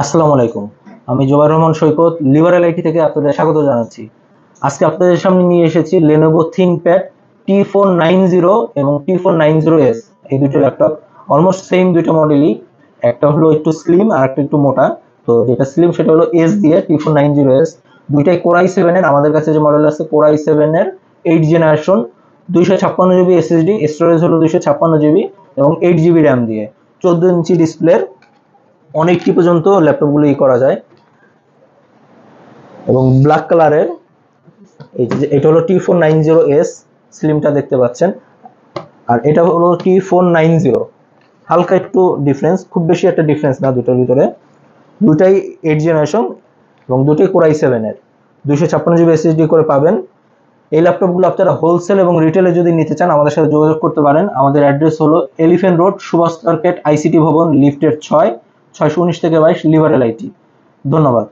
আসসালামু আলাইকুম। আমি জোবাইর রহমান সৈকত লিভার এলআইটি থেকে আপনাদের স্বাগত জানাচ্ছি। আজকে আপনাদের সামনে নিয়ে এসেছি Lenovo ThinkPad T four nine zero এবং T four nine zero S এই দুটো ল্যাপটপ অলমোস্ট সেম দুটো মডেলই একটা হলো একটু স্লিম আর একটা একটু মোটা। তো যেটা স্লিম সেটা হলো এস দিয়ে T four nine zero S দুইটাই কোরাই সেভেনের আমাদের কাছে যে মডেল আছে কোরাই সেভেনের এইট জেনারেশন দুইশো ছাপ্পান্ন জিবি এসএসডি স্টোরেজ হলো দুইশো ছাপ্পান্ন জিবি এবং এইট জিবি র্যাম দিয়ে। চোদ্দ ইঞ্চি ডিসপ্লের অনেকটি পর্যন্ত ল্যাপটপগুলো ই করা যায়। এবং ব্ল্যাক কালারের এটা হলো T four nine zero S স্লিমটা দেখতে পাচ্ছেন। আর এটা হলো টি ফোর নাইন জিরো হালকা একটু ডিফারেন্স খুব বেশি একটা ডিফারেন্স না দুটোর ভিতরে। দুটাই এইট জেনারেশন এবং দুটোই কোরাই সেভেনের দুইশো ছাপ্পান্ন জিবি এসএসডি করে পাবেন। এই ল্যাপটপগুলো আপনারা হোলসেল এবং রিটেলে যদি নিতে চান, আমাদের সাথে যোগাযোগ করতে পারেন। আমাদের অ্যাড্রেস হলো Elephant Road Subhash Market ICT Bhaban লিফটের ছয়। ছয়শো উনিশ থেকে বাইশ লিভার এলআইটি ধন্যবাদ।